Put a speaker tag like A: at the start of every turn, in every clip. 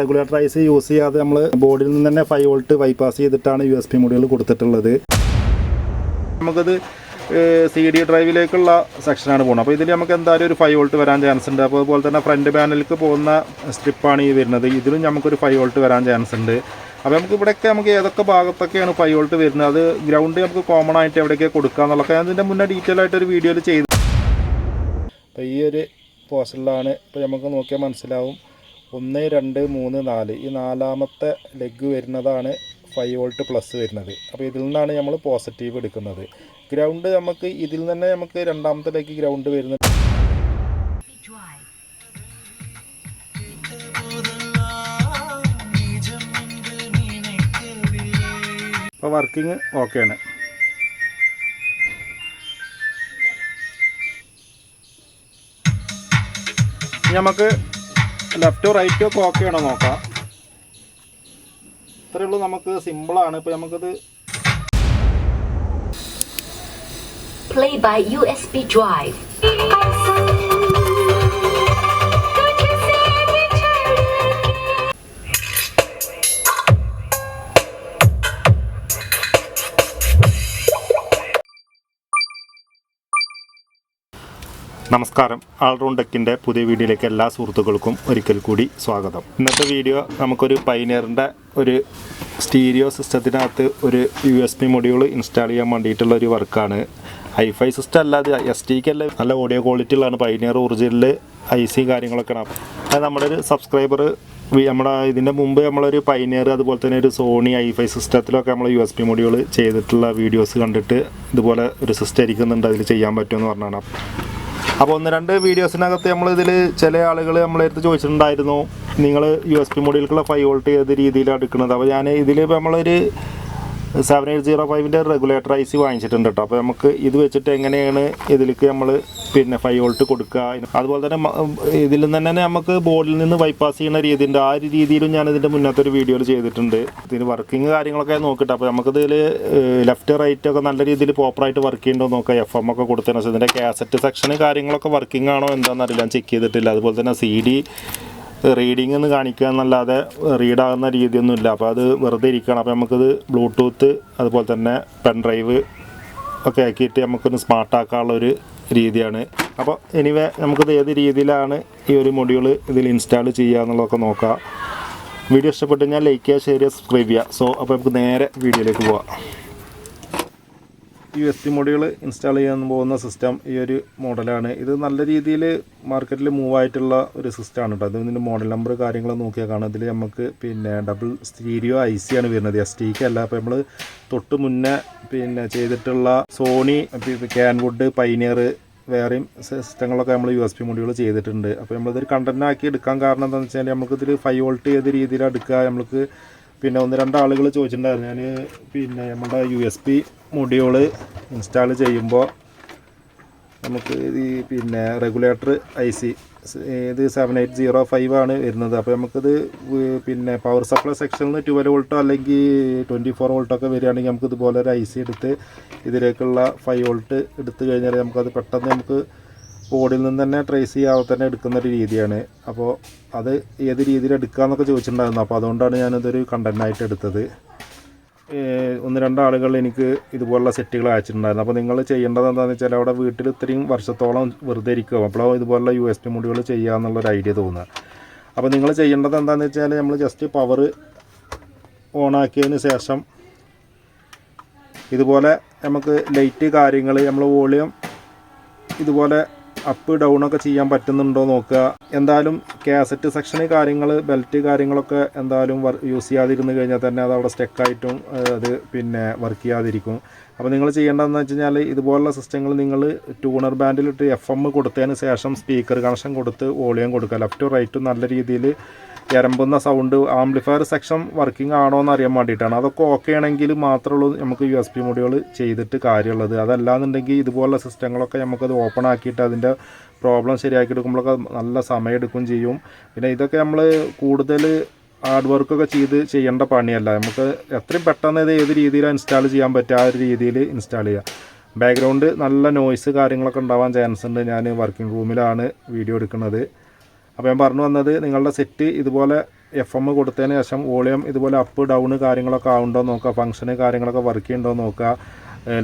A: Regulator ICs use ചെയ്യാതെ നമ്മൾ ബോർഡിൽ നിന്ന് തന്നെ ഫൈവ് വോൾട്ട് ബൈപ്പാസ് ചെയ്തിട്ടാണ് യു എസ് പി മുടികൾ കൊടുത്തിട്ടുള്ളത്. നമുക്കത് സി ഡി ഡ്രൈവിലേക്കുള്ള സെക്ഷനാണ് പോകുന്നത്. അപ്പോൾ ഇതിൽ നമുക്ക് എന്തായാലും ഒരു ഫൈവ് വോൾട്ട് വരാൻ ചാൻസ് ഉണ്ട്. അപ്പോൾ അതുപോലെ തന്നെ ഫ്രണ്ട് പാനലിലേക്ക് പോകുന്ന സ്ട്രിപ്പാണ് ഈ വരുന്നത്. ഇതിലും നമുക്കൊരു ഫൈവ് വോൾട്ട് വരാൻ ചാൻസ് ഉണ്ട്. അപ്പോൾ നമുക്ക് ഇവിടെയൊക്കെ നമുക്ക് ഏതൊക്കെ ഭാഗത്തൊക്കെയാണ് ഫൈവ് വോൾട്ട് വരുന്നത്? അത് ഗ്രൗണ്ട് നമുക്ക് കോമൺ ആയിട്ട് എവിടെയൊക്കെ കൊടുക്കുക എന്നുള്ളതൊക്കെ ഞാൻ ഇതിന്റെ മുന്നേ ഡീറ്റെയിൽ ആയിട്ട് ഒരു വീഡിയോയിൽ ചെയ്തു. അപ്പോൾ ഈ ഒരു പോസ്റ്ററിലാണ് ഇപ്പോൾ നമുക്ക് നോക്കിയാൽ മനസ്സിലാവും. ഒന്ന് രണ്ട് മൂന്ന് നാല്. ഈ നാലാമത്തെ ലെഗ് വരുന്നതാണ് ഫൈവ് വോൾട്ട് പ്ലസ് വരുന്നത്. അപ്പോൾ ഇതിൽ നിന്നാണ് നമ്മൾ പോസിറ്റീവ് എടുക്കുന്നത്. ഗ്രൗണ്ട് നമുക്ക് ഇതിൽ തന്നെ നമുക്ക് രണ്ടാമത്തെ ലെഗ് ഗ്രൗണ്ട് വരുന്നത്. അപ്പോൾ വർക്കിംഗ് ഓക്കെയാണ് നമുക്ക് ലെഫ്റ്റോ റൈറ്റോ ഒക്കെ ഓക്കെ ആണോ നോക്കാം ഇത്രയേ ഉള്ളൂ നമുക്ക് സിമ്പിളാണ് ഇപ്പോൾ നമുക്കത്
B: Play by USB drive.
A: നമസ്കാരം. ആൾറൗണ്ട് പുതിയ വീഡിയോയിലേക്ക് എല്ലാ സുഹൃത്തുക്കൾക്കും ഒരിക്കൽ കൂടി സ്വാഗതം. ഇന്നത്തെ വീഡിയോ നമുക്കൊരു പൈനറിന്റെ ഒരു സ്റ്റീരിയോ സിസ്റ്റത്തിനകത്ത് ഒരു U S P module install ചെയ്യാൻ വേണ്ടിയിട്ടുള്ള ഒരു വർക്കാണ്. ഹൈഫൈ സിസ്റ്റം അല്ലാതെ എസ് ടിക്ക് അല്ല. നല്ല ഓഡിയോ ക്വാളിറ്റി ഉള്ളതാണ് പൈനിയർ ഒറിജിനൽ ഐ സി കാര്യങ്ങളൊക്കെയാണ്. അത് നമ്മുടെ ഒരു സബ്സ്ക്രൈബർ നമ്മുടെ ഇതിന്റെ മുമ്പ് നമ്മളൊരു പൈനിയർ അതുപോലെ തന്നെ ഒരു സോണി ഐഫൈ സിസ്റ്റത്തിലൊക്കെ നമ്മൾ യു എസ് പി മൊഡ്യൂൾ ചെയ്തിട്ടുള്ള വീഡിയോസ് കണ്ടിട്ട് ഇതുപോലെ ഒരു സിസ്റ്റം ഇരിക്കുന്നുണ്ട്. അതിൽ ചെയ്യാൻ പറ്റുമെന്ന് പറഞ്ഞാണ് അപ്പോൾ ഒന്ന് രണ്ട് വീഡിയോസിനകത്ത് നമ്മൾ ഇതിൽ ചില ആളുകൾ നമ്മളെ അടുത്ത് ചോദിച്ചിട്ടുണ്ടായിരുന്നു. നിങ്ങൾ യു എസ് പി മൊഡ്യൂൾക്കുള്ള ഫൈവ് വോൾട്ട് ഏത് രീതിയിലാണ് എടുക്കുന്നത് അപ്പോൾ ഞാൻ ഇതിൽ നമ്മളൊരു സെവൻ എയ്റ്റ് സീറോ ഫൈവിന്റെ റെഗുലേറ്റർ ഐ സി വാങ്ങിച്ചിട്ടുണ്ട് കേട്ടോ അപ്പോൾ നമുക്ക് ഇത് വെച്ചിട്ട് എങ്ങനെയാണ് ഇതിലേക്ക് നമ്മൾ പിന്നെ ഫൈവ് വോൾട്ട് കൊടുക്കുക? അതുപോലെ തന്നെ ഇതിൽ നിന്ന് തന്നെ നമുക്ക് ബോർഡിൽ നിന്ന് ബൈപ്പാസ് ചെയ്യുന്ന രീതിയുണ്ട്. ആ ഒരു രീതിയിലും ഞാൻ ഇതിന്റെ മുന്നത്തെ ഒരു വീഡിയോയിൽ ചെയ്തിട്ടുണ്ട്. ഇതിന് വർക്കിംഗ് കാര്യങ്ങളൊക്കെ നോക്കിയിട്ട് അപ്പോൾ നമുക്കിതിൽ ലെഫ്റ്റ് റൈറ്റ് ഒക്കെ നല്ല രീതിയിൽ പ്രോപ്പറായിട്ട് വർക്ക് ചെയ്യുന്നുണ്ടോ നോക്കാം. എഫ് എം ഒക്കെ കൊടുത്തതിന് ഇതിന്റെ കാസറ്റ് സെക്ഷന് കാര്യങ്ങളൊക്കെ വർക്കിംഗ് ആണോ എന്താണെന്ന് അറിയില്ല. ചെക്ക് ചെയ്തിട്ടില്ല. അതുപോലെ തന്നെ സി ഡി റീഡിംഗ് എന്ന് കാണിക്കുക എന്നല്ലാതെ റീഡാകുന്ന രീതിയൊന്നുമില്ല. അപ്പോൾ അത് വെറുതെ ഇരിക്കണം അപ്പോൾ നമുക്കത് ബ്ലൂടൂത്ത് അതുപോലെ തന്നെ പെൻ ഡ്രൈവ് ഒക്കെ ആക്കിയിട്ട് നമുക്കൊന്ന് സ്മാർട്ടാക്കാനുള്ള ഒരു രീതിയാണ്. അപ്പോൾ എനിവേ നമുക്കിത് ഏത് രീതിയിലാണ് ഈ ഒരു മൊഡ്യൂൾ ഇതിൽ ഇൻസ്റ്റാൾ ചെയ്യുക എന്നുള്ളതൊക്കെ നോക്കാം. വീഡിയോ ഇഷ്ടപ്പെട്ട് കഴിഞ്ഞാൽ ലൈക്ക് ചെയ്യുക ഷെയർ ചെയ്യുക സബ്സ്ക്രൈബ് ചെയ്യുക. സോ അപ്പോൾ നമുക്ക് നേരെ വീഡിയോയിലേക്ക് പോവാം. U S T module install ചെയ്യാൻ പോകുന്ന സിസ്റ്റം ഈ ഒരു മോഡലാണ് ഇത് നല്ല രീതിയിൽ മാർക്കറ്റിൽ മൂവ് ആയിട്ടുള്ള ഒരു സിസ്റ്റമാണ് കേട്ടോ അത് ഇതിന്റെ മോഡൽ നമ്പർ കാര്യങ്ങൾ നോക്കിയാൽ കാണാം. ഇതിൽ നമുക്ക് പിന്നെ ഡബിൾ സ്റ്റീരിയോ ഐ സി ആണ് വരുന്നത്. എസ് ടിക്ക് അല്ല. അപ്പോൾ നമ്മൾ തൊട്ട് മുന്നേ പിന്നെ ചെയ്തിട്ടുള്ള സോണി ക്യാൻവുഡ് പൈനിയർ വേറെയും സിസ്റ്റങ്ങളൊക്കെ നമ്മൾ യു എസ് പി മൊഡ്യൂൾ ചെയ്തിട്ടുണ്ട്. അപ്പോൾ നമ്മളിതൊരു കണ്ടന്റ് ആക്കി എടുക്കാൻ കാരണം എന്താണെന്ന് വെച്ചാൽ നമുക്കിതിൽ ഫൈവ് വോൾട്ട് ഏത് രീതിയിലാണ് എടുക്കുക നമുക്ക് പിന്നെ ഒന്ന് രണ്ട് ആളുകൾ ചോദിച്ചിട്ടുണ്ടായിരുന്നു. ഞാൻ പിന്നെ നമ്മുടെ U S P module install ചെയ്യുമ്പോൾ നമുക്ക് ഈ പിന്നെ റെഗുലേറ്റർ ഐ സി ഇത് സെവൻ എയ്റ്റ് സീറോ ഫൈവ് ആണ് വരുന്നത്. അപ്പോൾ നമുക്കിത് പിന്നെ പവർ സപ്ലൈ സെക്ഷനിൽ നിന്ന് ട്വൽവ് വോൾട്ടോ അല്ലെങ്കിൽ ട്വന്റി ഫോർ വോൾട്ടോ ഒക്കെ വരികയാണെങ്കിൽ നമുക്കിതുപോലെ ഒരു ഐ സി എടുത്ത് ഇതിലേക്കുള്ള ഫൈവ് വോൾട്ട് എടുത്തു കഴിഞ്ഞാൽ നമുക്കത് പെട്ടെന്ന് നമുക്ക് ബോർഡിൽ നിന്ന് തന്നെ ട്രേസ് ചെയ്യാതെ തന്നെ എടുക്കുന്ന ഒരു രീതിയാണ്. അപ്പോൾ അത് ഏത് രീതിയിൽ എടുക്കാമെന്നൊക്കെ ചോദിച്ചിട്ടുണ്ടായിരുന്നു. അപ്പോൾ അതുകൊണ്ടാണ് ഞാനിതൊരു കണ്ടന്റായിട്ട് എടുത്തത്. ഒന്ന് രണ്ട് ആളുകൾ എനിക്ക് ഇതുപോലുള്ള സെറ്റുകൾ അയച്ചിട്ടുണ്ടായിരുന്നു. അപ്പോൾ നിങ്ങൾ ചെയ്യേണ്ടത് എന്താണെന്ന് വെച്ചാൽ അവിടെ വീട്ടിൽ ഇത്രയും വർഷത്തോളം വെറുതെ ഇരിക്കുക അപ്പോൾ ഇതുപോലുള്ള യു എസ് ടി മുടികൾ ചെയ്യാമെന്നുള്ളൊരു ഐഡിയ തോന്നുക. അപ്പോൾ നിങ്ങൾ ചെയ്യേണ്ടത് എന്താണെന്ന് വെച്ചാൽ നമ്മൾ ജസ്റ്റ് പവർ ഓണാക്കിയതിന് ശേഷം ഇതുപോലെ നമുക്ക് ലൈറ്റ് കാര്യങ്ങൾ നമ്മൾ വോളിയം ഇതുപോലെ അപ്പ് ഡൗൺ ഒക്കെ ചെയ്യാൻ പറ്റുന്നുണ്ടോ നോക്കുക. എന്തായാലും കാസറ്റ് സെക്ഷന് കാര്യങ്ങൾ ബെൽറ്റ് കാര്യങ്ങളൊക്കെ എന്തായാലും യൂസ് ചെയ്യാതിരുന്ന് കഴിഞ്ഞാൽ തന്നെ അത് അവിടെ സ്റ്റെക്കായിട്ടും അത് പിന്നെ വർക്ക് ചെയ്യാതിരിക്കും. അപ്പോൾ നിങ്ങൾ ചെയ്യേണ്ടതെന്ന് വെച്ച് കഴിഞ്ഞാൽ ഇതുപോലുള്ള സിസ്റ്റങ്ങൾ നിങ്ങൾ ട്യൂണർ ബാൻഡിലിട്ട് എഫ് എം കൊടുത്തതിന് ശേഷം സ്പീക്കർ കണക്ഷൻ കൊടുത്ത് വോളിയം കൊടുക്കുക. ലെഫ്റ്റും റൈറ്റും നല്ല രീതിയിൽ ഇരമ്പുന്ന സൗണ്ട് ആംപ്ലിഫയർ സെക്ഷൻ വർക്കിംഗ് ആണോ എന്ന് അറിയാൻ വേണ്ടിയിട്ടാണ്. അതൊക്കെ ഓക്കെ ആണെങ്കിൽ മാത്രമേ ഉള്ളൂ നമുക്ക് യു എസ് പി മുടികൾ ചെയ്തിട്ട് കാര്യമുള്ളത്. അതല്ലാന്നുണ്ടെങ്കിൽ ഇതുപോലുള്ള സിസ്റ്റങ്ങളൊക്കെ നമുക്കത് ഓപ്പൺ ആക്കിയിട്ട് അതിന്റെ പ്രോബ്ലം ശരിയാക്കി എടുക്കുമ്പോഴൊക്കെ നല്ല സമയം എടുക്കുകയും ചെയ്യും. പിന്നെ ഇതൊക്കെ നമ്മൾ കൂടുതൽ ഹാർഡ് വർക്കൊക്കെ ചെയ്ത് ചെയ്യേണ്ട പണിയല്ല. നമുക്ക് എത്രയും പെട്ടെന്ന് ഇത് ഏത് രീതിയിലാണ് ഇൻസ്റ്റാൾ ചെയ്യാൻ പറ്റുക ആ ഒരു രീതിയിൽ ഇൻസ്റ്റാൾ ചെയ്യുക ബാക്ക്ഗ്രൗണ്ട് നല്ല നോയ്സ് കാര്യങ്ങളൊക്കെ ഉണ്ടാവാൻ ചാൻസ് ഉണ്ട്. ഞാൻ വർക്കിംഗ് റൂമിലാണ് വീഡിയോ എടുക്കുന്നത്. അപ്പോൾ ഞാൻ പറഞ്ഞു വന്നത് നിങ്ങളുടെ സെറ്റ് ഇതുപോലെ എഫ് എം കൊടുത്തതിന് ശേഷം വോളിയം ഇതുപോലെ അപ്പ് ഡൗൺ കാര്യങ്ങളൊക്കെ ആവുണ്ടോ നോക്കുക. ഫംഗ്ഷന് കാര്യങ്ങളൊക്കെ വർക്ക് ചെയ്യുന്നുണ്ടോ നോക്കുക.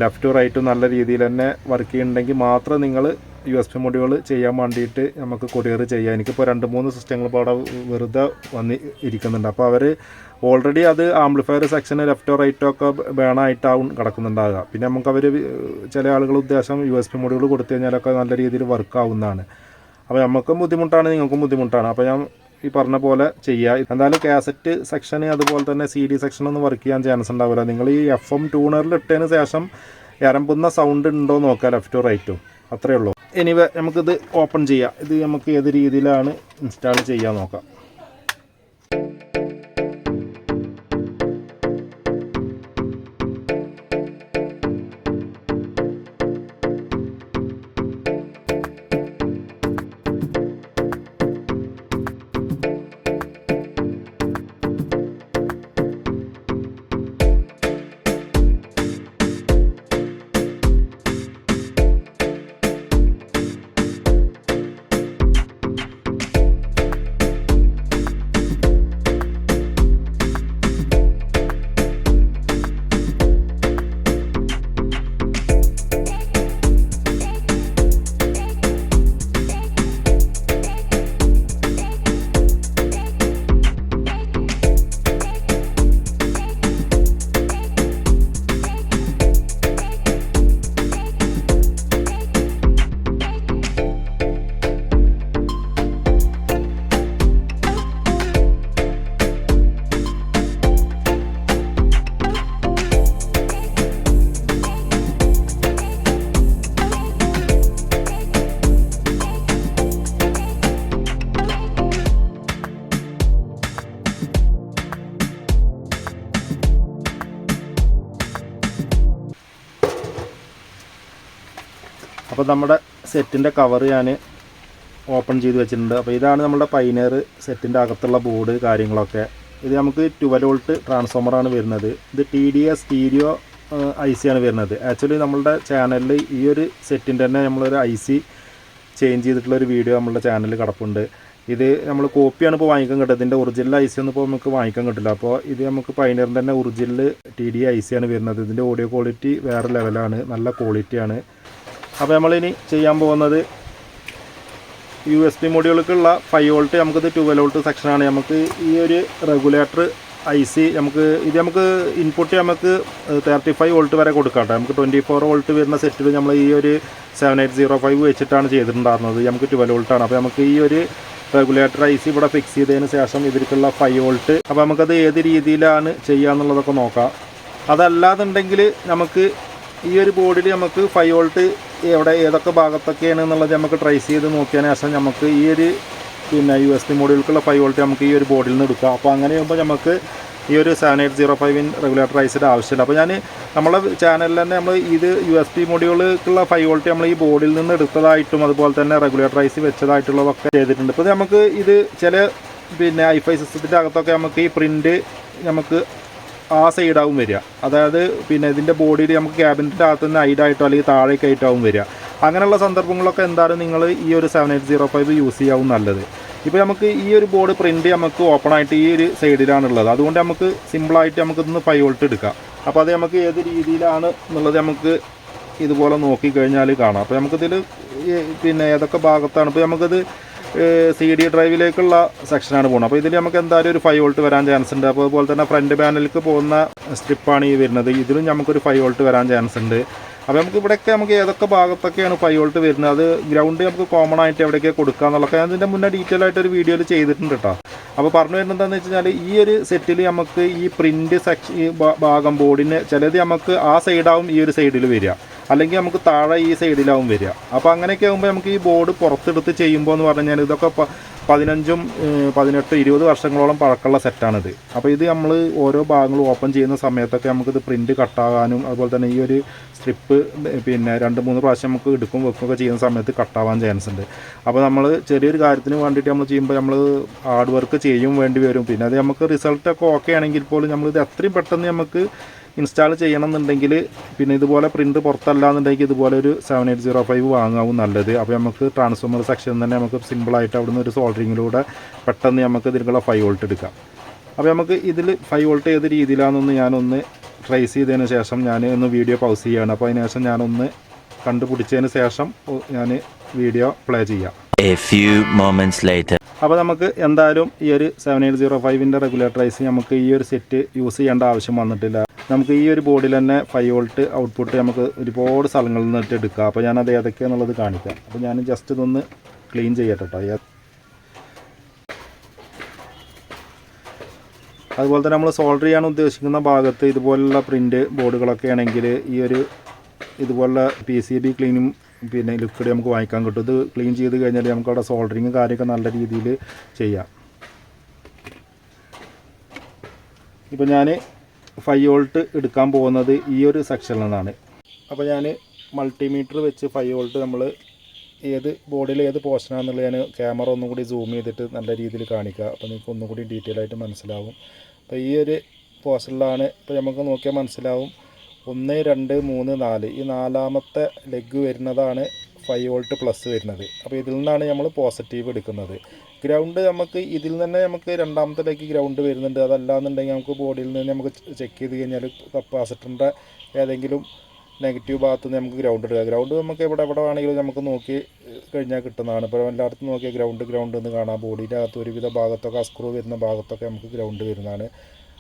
A: ലെഫ്റ്റ് റൈറ്റും നല്ല രീതിയിൽ തന്നെ വർക്ക് ചെയ്യുന്നുണ്ടെങ്കിൽ മാത്രം നിങ്ങൾ യു എസ് പി മൊഡ്യൂൾ ചെയ്യാൻ വേണ്ടിയിട്ട് നമുക്ക് കൊറിയർ ചെയ്യാം. എനിക്കിപ്പോൾ രണ്ട് മൂന്ന് സിസ്റ്റങ്ങൾ ഇപ്പോൾ അവിടെ വെറുതെ വന്ന് ഇരിക്കുന്നുണ്ട്. അപ്പോൾ അവർ ഓൾറെഡി അത് ആംപ്ലിഫയർ സെക്ഷന് ലെഫ്റ്റോ റൈറ്റോ ഒക്കെ വേണമായിട്ടാവും കിടക്കുന്നുണ്ടാകുക പിന്നെ നമുക്ക് അവർ ചില ആളുകൾ ഉദ്ദേശം യു എസ് പി മൊഡ്യൂൾ കൊടുത്തു കഴിഞ്ഞാലൊക്കെ നല്ല രീതിയിൽ വർക്ക് ആവുന്നതാണ്. അപ്പോൾ നമുക്കും ബുദ്ധിമുട്ടാണ് നിങ്ങൾക്കും ബുദ്ധിമുട്ടാണ്. അപ്പോൾ ഞാൻ ഈ പറഞ്ഞ പോലെ ചെയ്യുക എന്തായാലും കാസറ്റ് സെക്ഷന് അതുപോലെ തന്നെ സി ഡി സെക്ഷനൊന്നും വർക്ക് ചെയ്യാൻ ചാൻസ് ഉണ്ടാവില്ല. നിങ്ങൾ ഈ എഫ് എം ട്യൂണറിൽ ഇട്ടതിന് ശേഷം ഇരമ്പുന്ന സൗണ്ട് ഉണ്ടോ നോക്കുക ടു റൈറ്റും അത്രയേ ഉള്ളൂ. എനിവേ നമുക്കിത് ഓപ്പൺ ചെയ്യാം. ഇത് നമുക്ക് ഏത് രീതിയിലാണ് ഇൻസ്റ്റാൾ ചെയ്യാൻ നോക്കാം. അപ്പോൾ നമ്മുടെ സെറ്റിന്റെ കവർ ഞാൻ ഓപ്പൺ ചെയ്ത് വെച്ചിട്ടുണ്ട്. അപ്പോൾ ഇതാണ് നമ്മുടെ പൈനേർ സെറ്റിന്റെ അകത്തുള്ള ബോർഡ് കാര്യങ്ങളൊക്കെ. ഇത് നമുക്ക് ട്വൽവ് വോൾട്ട് ട്രാൻസ്ഫോമറാണ് വരുന്നത്. ഇത് T D S stereo I C ആണ് വരുന്നത്. ആക്ച്വലി നമ്മളുടെ ചാനലിൽ ഈ ഒരു സെറ്റിന്റെ തന്നെ നമ്മളൊരു ഐ സി ചേഞ്ച് ചെയ്തിട്ടുള്ള ഒരു വീഡിയോ നമ്മളുടെ ചാനലിൽ കിടപ്പുണ്ട്. ഇത് നമ്മൾ കോപ്പിയാണ് ഇപ്പോൾ വാങ്ങിക്കാൻ കിട്ടുക ഇതിന്റെ ഒറിജിനൽ ഐ സി ഒന്നും ഇപ്പോൾ നമുക്ക് വാങ്ങിക്കാൻ കിട്ടില്ല. അപ്പോൾ ഇത് നമുക്ക് പൈനറിന്റെ തന്നെ original T D I C ആണ് വരുന്നത്. ഇതിന്റെ ഓഡിയോ ക്വാളിറ്റി വേറെ ലെവലാണ് നല്ല ക്വാളിറ്റിയാണ് അപ്പോൾ നമ്മളിനി ചെയ്യാൻ പോകുന്നത് യു എസ് പി മൊഡ്യൂളുക്കുള്ള ഫൈവ് വോൾട്ട് നമുക്കിത് ട്വൽവ് വോൾട്ട് സെക്ഷനാണ് നമുക്ക് ഈ ഒരു റെഗുലേറ്റർ ഐ സി നമുക്ക് ഇത് നമുക്ക് ഇൻപുട്ട് നമുക്ക് തേർട്ടി ഫൈവ് വോൾട്ട് വരെ കൊടുക്കാം നമുക്ക് ട്വന്റി ഫോർ വോൾട്ട് വരുന്ന സെറ്റിൽ നമ്മൾ ഈ ഒരു സെവൻ എയ്റ്റ് സീറോ ഫൈവ് വെച്ചിട്ടാണ് ചെയ്തിട്ടുണ്ടായിരുന്നത്. നമുക്ക് ട്വൽവ് വോൾട്ടാണ് അപ്പോൾ നമുക്ക് ഈ ഒരു റെഗുലേറ്റർ ഐ സി ഇവിടെ ഫിക്സ് ചെയ്തതിന് ശേഷം ഇതിലേക്കുള്ള ഫൈവ് വോൾട്ട് അപ്പോൾ നമുക്കത് ഏത് രീതിയിലാണ് ചെയ്യുക എന്നുള്ളതൊക്കെ നോക്കാം. അതല്ലാന്നുണ്ടെങ്കിൽ നമുക്ക് ഈ ഒരു ബോർഡിൽ നമുക്ക് ഫൈവ് വോൾട്ട് എവിടെ ഏതൊക്കെ ഭാഗത്തൊക്കെയാണ് എന്നുള്ളത് നമുക്ക് ട്രേസ് ചെയ്ത് നോക്കിയതിന് ശേഷം നമുക്ക് ഈ ഒരു പിന്നെ യു എസ് ബി മോഡുകൾക്കുള്ള ഫൈവ് വോൾട്ട് നമുക്ക് ഈ ഒരു ബോർഡിൽ നിന്ന് എടുക്കാം. അപ്പോൾ അങ്ങനെ ആകുമ്പോൾ നമുക്ക് ഈ ഒരു സെവൻ എയ്റ്റ് സീറോ ഫൈവിൻ റെഗുലേറ്റർ ഐസിന്റെ ആവശ്യമില്ല. അപ്പോൾ ഞാൻ നമ്മളെ ചാനലിൽ തന്നെ നമ്മൾ ഇത് യു എസ് പി മൊഡ്യൂളുക്കുള്ള ഫൈവ് വോൾട്ട് നമ്മൾ ഈ ബോർഡിൽ നിന്ന് എടുത്തതായിട്ടും അതുപോലെ തന്നെ റെഗുലേറ്റർ ഐസ് വെച്ചതായിട്ടുള്ളതൊക്കെ ചെയ്തിട്ടുണ്ട്. ഇപ്പോൾ നമുക്ക് ഇത് ചില പിന്നെ ഐഫൈ സിസ്റ്റത്തിന്റെ അകത്തൊക്കെ നമുക്ക് ഈ പ്രിന്റ് നമുക്ക് ആ സൈഡാവും വരിക. അതായത് പിന്നെ ഇതിന്റെ ബോഡിയിൽ നമുക്ക് ക്യാബിനറ്റിന്റെ അകത്ത് നിന്ന് ഐഡായിട്ടോ അല്ലെങ്കിൽ താഴേക്ക് ആയിട്ടാവും വരിക. അങ്ങനെയുള്ള സന്ദർഭങ്ങളൊക്കെ എന്തായാലും നിങ്ങൾ ഈ ഒരു seven eight zero five use ചെയ്യാവും നല്ലത്. ഇപ്പോൾ നമുക്ക് ഈ ഒരു ബോർഡ് പ്രിന്റ് നമുക്ക് ഓപ്പൺ ആയിട്ട് ഈ ഒരു സൈഡിലാണുള്ളത് അതുകൊണ്ട് നമുക്ക് സിമ്പിളായിട്ട് നമുക്ക് ഇന്ന് ഫൈവ് വോൾട്ട് എടുക്കാം. അപ്പോൾ അത് നമുക്ക് ഏത് രീതിയിലാണ് എന്നുള്ളത് നമുക്ക് ഇതുപോലെ നോക്കിക്കഴിഞ്ഞാൽ കാണാം. അപ്പോൾ നമുക്കിതിൽ പിന്നെ ഏതൊക്കെ ഭാഗത്താണ്? ഇപ്പോൾ നമുക്കിത് സി ഡി ഡ്രൈവിലേക്കുള്ള സെക്ഷനാണ് പോകുന്നത്. അപ്പോൾ ഇതിൽ നമുക്ക് എന്തായാലും ഒരു ഫൈവ് വോൾട്ട് വരാൻ ചാൻസ് ഉണ്ട്. അപ്പോൾ അതുപോലെ തന്നെ ഫ്രണ്ട് പാനലിലേക്ക് പോകുന്ന സ്ട്രിപ്പാണ് ഈ വരുന്നത്. ഇതിലും നമുക്കൊരു ഫൈവ് വോൾട്ട് വരാൻ ചാൻസ് ഉണ്ട്. അപ്പോൾ നമുക്ക് ഇവിടെയൊക്കെ നമുക്ക് ഏതൊക്കെ ഭാഗത്തൊക്കെയാണ് ഫൈവ് വോൾട്ട് വരുന്നത്? അത് ഗ്രൗണ്ട് നമുക്ക് കോമൺ ആയിട്ട് എവിടെയൊക്കെ കൊടുക്കുക എന്നുള്ളതൊക്കെ ഞാൻ ഇതിന്റെ മുന്നേ ഡീറ്റെയിൽ ആയിട്ട് ഒരു വീഡിയോയിൽ ചെയ്തിട്ടുണ്ട് കേട്ടോ അപ്പോൾ പറഞ്ഞു വരുന്നത് എന്താണെന്ന് വെച്ച് കഴിഞ്ഞാൽ ഈ ഒരു സെറ്റിൽ നമുക്ക് ഈ പ്രിന്റ് സെക്ഷൻ ഈ ഭാഗം ബോർഡിന് ചിലത് നമുക്ക് ആ സൈഡാവും ഈ ഒരു സൈഡിൽ വരിക. അല്ലെങ്കിൽ നമുക്ക് താഴെ ഈ സൈഡിലാവും വരിക. അപ്പോൾ അങ്ങനെയൊക്കെ ആകുമ്പോൾ നമുക്ക് ഈ ബോർഡ് പുറത്തെടുത്ത് ചെയ്യുമ്പോൾ എന്ന് പറഞ്ഞു കഴിഞ്ഞാൽ ഇതൊക്കെ പതിനഞ്ചും പതിനെട്ട് ഇരുപത് വർഷങ്ങളോളം പഴക്കമുള്ള സെറ്റാണിത്. അപ്പോൾ ഇത് നമ്മൾ ഓരോ ഭാഗങ്ങളും ഓപ്പൺ ചെയ്യുന്ന സമയത്തൊക്കെ നമുക്കിത് പ്രിന്റ് കട്ടാകാനും അതുപോലെ തന്നെ ഈ ഒരു സ്ട്രിപ്പ് പിന്നെ രണ്ട് മൂന്ന് പ്രാവശ്യം നമുക്ക് എടുക്കും വെക്കുകയൊക്കെ ചെയ്യുന്ന സമയത്ത് കട്ടാവാൻ ചാൻസ് ഉണ്ട്. അപ്പോൾ നമ്മൾ ചെറിയൊരു കാര്യത്തിന് വേണ്ടിയിട്ട് നമ്മൾ ചെയ്യുമ്പോൾ നമ്മൾ ഹാർഡ് വർക്ക് ചെയ്യും വേണ്ടി വരും. പിന്നെ അത് നമുക്ക് റിസൾട്ടൊക്കെ ഓക്കെ ആണെങ്കിൽ പോലും നമ്മളിത് എത്രയും പെട്ടെന്ന് നമുക്ക് ഇൻസ്റ്റാൾ ചെയ്യണം എന്നുണ്ടെങ്കിൽ പിന്നെ ഇതുപോലെ പ്രിന്റ് പുറത്തല്ല എന്നുണ്ടെങ്കിൽ ഇതുപോലെ ഒരു സെവൻ എയ്റ്റ് സീറോ ഫൈവ് വാങ്ങാവും നല്ലത്. അപ്പോൾ നമുക്ക് ട്രാൻസ്ഫോമർ സെക്ഷൻ തന്നെ നമുക്ക് സിമ്പിളായിട്ട് അവിടുന്ന് ഒരു സോൾഡറിങ്ങിലൂടെ പെട്ടെന്ന് നമുക്ക് ഇതിനുള്ള ഫൈവ് വോൾട്ട് എടുക്കാം. അപ്പോൾ നമുക്ക് ഇതിൽ ഫൈവ് വോൾട്ട് ഏത് രീതിയിലാണെന്നൊന്ന് ഞാനൊന്ന് ട്രേസ് ചെയ്തതിന് ശേഷം ഞാൻ ഒന്ന് വീഡിയോ പൗസ് ചെയ്യുകയാണ് അപ്പോൾ അതിന് ശേഷം ഞാനൊന്ന് കണ്ടുപിടിച്ചതിന് ശേഷം ഞാൻ വീഡിയോ പ്ലേ ചെയ്യാം.
C: A few moments later.
A: അപ്പോൾ നമുക്ക് എന്തായാലും ഈ ഒരു സെവൻ എയ്റ്റ് സീറോ ഫൈവിന്റെ റെഗുലേറ്ററൈസ് നമുക്ക് ഈ ഒരു സെറ്റ് യൂസ് ചെയ്യേണ്ട ആവശ്യം വന്നിട്ടില്ല. നമുക്ക് ഈ ഒരു ബോർഡിൽ തന്നെ ഫൈവ് വോൾട്ട് ഔട്ട്പുട്ട് നമുക്ക് ഒരുപാട് സ്ഥലങ്ങളിൽ നിന്നിട്ട് എടുക്കാം. അപ്പോൾ ഞാനത് ഏതൊക്കെയാണെന്നുള്ളത് കാണിക്കാം. അപ്പോൾ ഞാൻ ജസ്റ്റ് ഇതൊന്ന് ക്ലീൻ ചെയ്യട്ടെ അതുപോലെ തന്നെ നമ്മൾ സോൾഡർ ചെയ്യാൻ ഉദ്ദേശിക്കുന്ന ഭാഗത്ത് ഇതുപോലുള്ള പ്രിന്റ് ബോർഡുകളൊക്കെ ആണെങ്കിൽ ഈ ഒരു ഇതുപോലുള്ള പി സി ബി ക്ലീനും പിന്നെ ലിക്വിഡ് നമുക്ക് വാങ്ങിക്കാൻ കിട്ടും. ഇത് ക്ലീൻ ചെയ്ത് കഴിഞ്ഞാൽ നമുക്ക് അവിടെ സോൾഡറിങ് കാര്യമൊക്കെ നല്ല രീതിയിൽ ചെയ്യാം. ഇപ്പോൾ ഞാൻ ഫൈവ് വോൾട്ട് എടുക്കാൻ പോകുന്നത് ഈ ഒരു സെക്ഷനിൽ നിന്നാണ് അപ്പോൾ ഞാൻ മൾട്ടിമീറ്റർ വെച്ച് ഫൈവ് വോൾട്ട് നമ്മൾ ഏത് ബോർഡിൽ ഏത് പോർഷനാണെന്നുള്ളത് ഞാൻ ക്യാമറ ഒന്നും കൂടി സൂം ചെയ്തിട്ട് നല്ല രീതിയിൽ കാണിക്കുക അപ്പോൾ നിങ്ങൾക്ക് ഒന്നും കൂടി ഡീറ്റെയിൽ ആയിട്ട് മനസ്സിലാവും. അപ്പോൾ ഈ ഒരു പോർഷനിലാണ് ഇപ്പോൾ നമുക്ക് നോക്കിയാൽ മനസ്സിലാവും. ഒന്ന് രണ്ട് മൂന്ന് നാല്. ഈ നാലാമത്തെ ലെഗ് വരുന്നതാണ് ഫൈവ് വോൾട്ട് പ്ലസ് വരുന്നത്. അപ്പോൾ ഇതിൽ നിന്നാണ് നമ്മൾ പോസിറ്റീവ് എടുക്കുന്നത്. ഗ്രൗണ്ട് നമുക്ക് ഇതിൽ തന്നെ നമുക്ക് രണ്ടാമത്തെ ലെഗ് ഗ്രൗണ്ട് വരുന്നുണ്ട്. അതല്ലാന്നുണ്ടെങ്കിൽ നമുക്ക് ബോഡിയിൽ നിന്ന് നമുക്ക് ചെക്ക് ചെയ്ത് കഴിഞ്ഞാൽ കപ്പാസിറ്ററിന്റെ ഏതെങ്കിലും നെഗറ്റീവ് ഭാഗത്ത് നിന്ന് നമുക്ക് ഗ്രൗണ്ട് എടുക്കുക ഗ്രൗണ്ട് നമുക്ക് എവിടെ എവിടെ വേണമെങ്കിലും നമുക്ക് നോക്കി കഴിഞ്ഞാൽ കിട്ടുന്നതാണ്. ഇപ്പോൾ എല്ലായിടത്തും നോക്കിയാൽ ഗ്രൗണ്ട് ഗ്രൗണ്ട് എന്ന് കാണാം. ബോഡിയുടെ അകത്ത് ഒരുവിധ ഭാഗത്തൊക്കെ സ്ക്രൂ വരുന്ന ഭാഗത്തൊക്കെ നമുക്ക് ഗ്രൗണ്ട് വരുന്നതാണ്.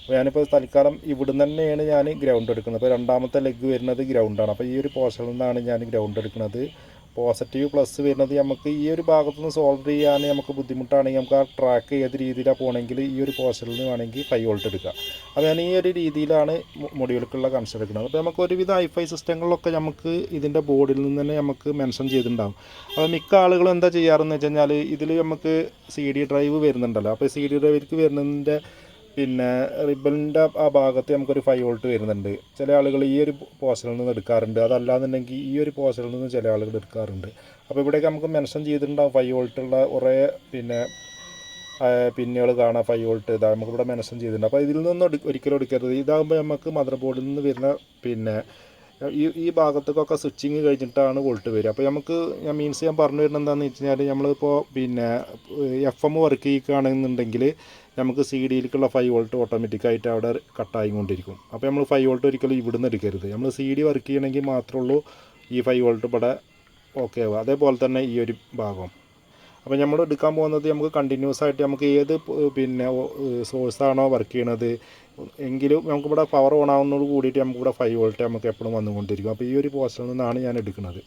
A: അപ്പോൾ ഞാനിപ്പോൾ തൽക്കാലം ഇവിടുന്ന് തന്നെയാണ് ഞാൻ ഗ്രൗണ്ട് എടുക്കുന്നത്. അപ്പോൾ രണ്ടാമത്തെ ലെഗ് വരുന്നത് ഗ്രൗണ്ടാണ് അപ്പോൾ ഈ ഒരു പോർഷനിൽ നിന്നാണ് ഞാൻ ഗ്രൗണ്ട് എടുക്കുന്നത്. പോസിറ്റീവ് പ്ലസ് വരുന്നത് നമുക്ക് ഈ ഒരു ഭാഗത്തുനിന്ന് സോൾവ് ചെയ്യാൻ നമുക്ക് ബുദ്ധിമുട്ടാണെങ്കിൽ നമുക്ക് ആ ട്രാക്ക് ഏത് രീതിയിലാണ് പോകണമെങ്കിൽ ഈ ഒരു പോർഷനിൽ നിന്ന് വേണമെങ്കിൽ ഫൈവ് വോൾട്ട് എടുക്കുക ഞാൻ ഈ ഒരു രീതിയിലാണ് മൊഡ്യൂൾക്കുള്ള കണക്ഷൻ എടുക്കുന്നത്. അപ്പോൾ നമുക്ക് ഒരുവിധ ഐഫൈ സിസ്റ്റങ്ങളിലൊക്കെ നമുക്ക് ഇതിന്റെ ബോർഡിൽ നിന്ന് തന്നെ നമുക്ക് മെൻഷൻ ചെയ്തിട്ടുണ്ടാകും അപ്പോൾ മിക്ക ആളുകളും എന്താ ചെയ്യാറെന്ന് വെച്ച് കഴിഞ്ഞാൽ ഇതിൽ നമുക്ക് സി ഡി ഡ്രൈവ് വരുന്നുണ്ടല്ലോ. അപ്പോൾ സി ഡി ഡ്രൈവിലേക്ക് വരുന്നതിന്റെ പിന്നെ റിബണിന്റെ ആ ഭാഗത്ത് നമുക്കൊരു ഫൈവ് വോൾട്ട് വരുന്നുണ്ട്. ചില ആളുകൾ ഈ ഒരു പോസലിൽ നിന്ന് എടുക്കാറുണ്ട്. അതല്ലാന്നുണ്ടെങ്കിൽ ഈ ഒരു പോസലിൽ നിന്ന് ചില ആളുകൾ എടുക്കാറുണ്ട്. അപ്പോൾ ഇവിടെയൊക്കെ നമുക്ക് മെൻഷൻ ചെയ്തിട്ടുണ്ടാവും ഫൈവ് വോൾട്ടുള്ള കുറേ പിന്നെ പിന്നുകൾ കാണാം ഫൈവ് വോൾട്ട് ഇതാ നമുക്കിവിടെ മെൻഷൻ ചെയ്തിട്ടുണ്ട്. അപ്പോൾ ഇതിൽ നിന്നും ഒരിക്കലും എടുക്കരുത്. ഇതാകുമ്പോൾ നമുക്ക് മദർ ബോർഡിൽ നിന്ന് വരുന്ന പിന്നെ ഈ ഈ ഭാഗത്തേക്കൊക്കെ സ്വിച്ചിങ് കഴിഞ്ഞിട്ടാണ് വോൾട്ട് വരിക. അപ്പോൾ നമുക്ക് ഞാൻ മീൻസ് ഞാൻ പറഞ്ഞു വരുന്നത് എന്താണെന്ന് വെച്ച് കഴിഞ്ഞാൽ നമ്മളിപ്പോൾ പിന്നെ എഫ് എം വർക്ക് ചെയ്യുകയാണെന്നുണ്ടെങ്കിൽ നമുക്ക് സി ഡിയിലേക്കുള്ള ഫൈവ് വോൾട്ട് ഓട്ടോമാറ്റിക്കായിട്ട് അവിടെ കട്ടായി കൊണ്ടിരിക്കും. അപ്പോൾ നമ്മൾ ഫൈവ് വോൾട്ട് ഒരിക്കലും ഇവിടുന്ന് എടുക്കരുത്. നമ്മൾ സി ഡി വർക്ക് ചെയ്യണമെങ്കിൽ മാത്രമേ ഉള്ളൂ ഈ ഫൈവ് വോൾട്ട് ഇവിടെ ഓക്കെ ആവുക. അതേപോലെ തന്നെ ഈ ഒരു ഭാഗം. അപ്പോൾ നമ്മൾ എടുക്കാൻ പോകുന്നത് നമുക്ക് കണ്ടിന്യൂസ് ആയിട്ട് നമുക്ക് ഏത് പിന്നെ സോഴ്സാണോ വർക്ക് ചെയ്യണത്? എങ്കിലും നമുക്കിവിടെ പവർ ഓൺ ആവുന്നതോട് കൂടിയിട്ട് നമുക്കിവിടെ ഫൈവ് വോൾട്ട് നമുക്ക് എപ്പോഴും വന്നുകൊണ്ടിരിക്കും. അപ്പോൾ ഈ ഒരു പോസ്റ്റിൽ നിന്നാണ് ഞാൻ എടുക്കുന്നത്.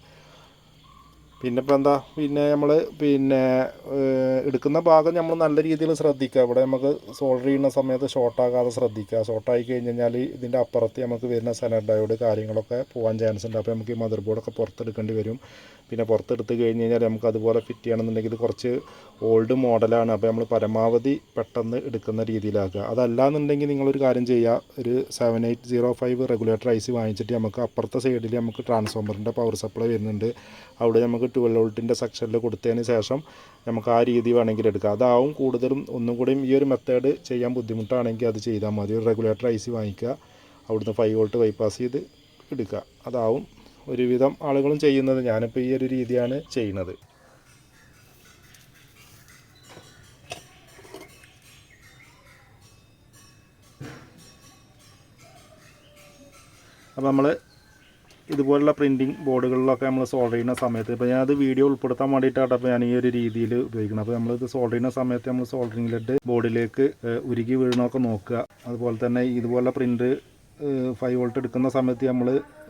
A: പിന്നെ ഇപ്പോൾ എന്താ? പിന്നെ നമ്മൾ പിന്നെ എടുക്കുന്ന ഭാഗം നമ്മൾ നല്ല രീതിയിൽ ശ്രദ്ധിക്കുക. ഇവിടെ നമുക്ക് സോൾഡർ ചെയ്യുന്ന സമയത്ത് ഷോർട്ടാകാതെ ശ്രദ്ധിക്കുക. ഷോർട്ടായി കഴിഞ്ഞ് കഴിഞ്ഞാൽ ഇതിന്റെ അപ്പുറത്ത് നമുക്ക് വരുന്ന സെനർ ഡയോഡ് കാര്യങ്ങളൊക്കെ പോകാൻ ചാൻസ് ഉണ്ട്. അപ്പോൾ നമുക്ക് ഈ മദർ ബോർഡൊക്കെ പുറത്തെടുക്കേണ്ടി വരും. പിന്നെ പുറത്തെടുത്ത് കഴിഞ്ഞ് കഴിഞ്ഞാൽ നമുക്ക് അതുപോലെ ഫിറ്റ് ചെയ്യണമെന്നുണ്ടെങ്കിൽ ഇത് കുറച്ച് ഓൾഡ് മോഡലാണ് അപ്പോൾ നമ്മൾ പരമാവധി പെട്ടെന്ന് എടുക്കുന്ന രീതിയിലാക്കുക. അതല്ല എന്നുണ്ടെങ്കിൽ നിങ്ങളൊരു കാര്യം ചെയ്യുക. ഒരു seven eight zero five regulator I C വാങ്ങിച്ചിട്ട് നമുക്ക് അപ്പുറത്തെ സൈഡിൽ നമുക്ക് ട്രാൻസ്ഫോമറിന്റെ പവർ സപ്ലൈ വരുന്നുണ്ട്. അവിടെ നമുക്ക് ട്വൽവ് വോൾട്ടിന്റെ സെക്ഷനിൽ കൊടുത്തതിന് ശേഷം നമുക്ക് ആ രീതി വേണമെങ്കിൽ എടുക്കാം. അതാവും കൂടുതലും ഒന്നും കൂടിയും ഈ ഒരു മെത്തേഡ് ചെയ്യാൻ ബുദ്ധിമുട്ടാണെങ്കിൽ അത് ചെയ്താൽ മതി. ഒരു റെഗുലേറ്റർ ഐ സി വാങ്ങിക്കുക. അവിടുന്ന് ഫൈവ് വോൾട്ട് ബൈപ്പാസ് ചെയ്ത് എടുക്കുക. അതാവും ഒരുവിധം ആളുകളും ചെയ്യുന്നത് ഞാനിപ്പോൾ ഈ ഒരു രീതിയാണ് ചെയ്യുന്നത്. അപ്പോൾ നമ്മൾ ഇതുപോലുള്ള പ്രിന്റിങ് ബോർഡുകളിലൊക്കെ നമ്മൾ സോൾവ് ചെയ്യുന്ന സമയത്ത് ഇപ്പോൾ ഞാനത് വീഡിയോ ഉൾപ്പെടുത്താൻ വേണ്ടിയിട്ടാണ് അപ്പോൾ ഞാൻ ഈ ഒരു രീതിയിൽ ഉപയോഗിക്കുന്നത്. അപ്പോൾ നമ്മളിത് സോൾവ് ചെയ്യുന്ന സമയത്ത് നമ്മൾ സോൾഡറിങ് ലെഡ് ബോർഡിലേക്ക് ഉരുകി വീഴണമൊക്കെ നോക്കുക. അതുപോലെ തന്നെ ഇതുപോലുള്ള പ്രിന്റ് ഫൈവ് വോൾട്ട് എടുക്കുന്ന സമയത്ത് നമ്മൾ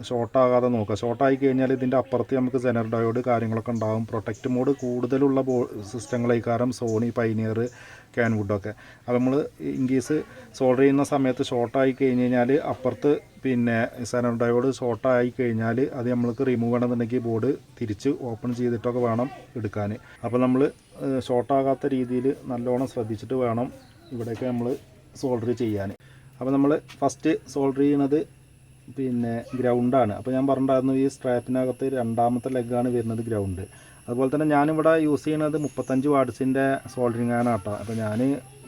A: ഷോർട്ട് ആകാതെ നോക്കുക. ഷോർട്ടായി കഴിഞ്ഞാൽ ഇതിന്റെ അപ്പുറത്ത് നമുക്ക് സെനർ ഡയോഡ് കാര്യങ്ങളൊക്കെ ഉണ്ടാകും പ്രൊട്ടക്റ്റ് മോഡ് കൂടുതലുള്ള ബോ സിസ്റ്റങ്ങളായിക്കാരം സോണി പൈനിയർ ക്യാൻവുഡൊക്കെ അപ്പോൾ നമ്മൾ ഇൻ കേസ് സോൾഡർ ചെയ്യുന്ന സമയത്ത് ഷോർട്ടായി കഴിഞ്ഞ് കഴിഞ്ഞാൽ അപ്പുറത്ത് പിന്നെ സെനർ ഡയോഡ് ഷോർട്ടായി കഴിഞ്ഞാൽ അത് നമ്മൾക്ക് റിമൂവ് ചെയ്യണമെന്നുണ്ടെങ്കിൽ ബോർഡ് തിരിച്ച് ഓപ്പൺ ചെയ്തിട്ടൊക്കെ വേണം എടുക്കാൻ അപ്പോൾ നമ്മൾ ഷോർട്ടാകാത്ത രീതിയിൽ നല്ലോണം ശ്രദ്ധിച്ചിട്ട് വേണം ഇവിടെയൊക്കെ നമ്മൾ സോൾഡർ ചെയ്യാൻ അപ്പോൾ നമ്മൾ ഫസ്റ്റ് സോൾഡർ ചെയ്യണത് പിന്നെ ഗ്രൗണ്ടാണ് അപ്പോൾ ഞാൻ പറഞ്ഞിട്ടുണ്ടായിരുന്നു ഈ സ്ട്രാപ്പിനകത്ത് രണ്ടാമത്തെ ലെഗാണ് വരുന്നത് ഗ്രൗണ്ട് അതുപോലെ തന്നെ ഞാനിവിടെ യൂസ് ചെയ്യണത് മുപ്പത്തഞ്ച് വാട്ട്സിന്റെ സോൾഡറിങ് ആണ് കേട്ടോ. അപ്പോൾ ഞാൻ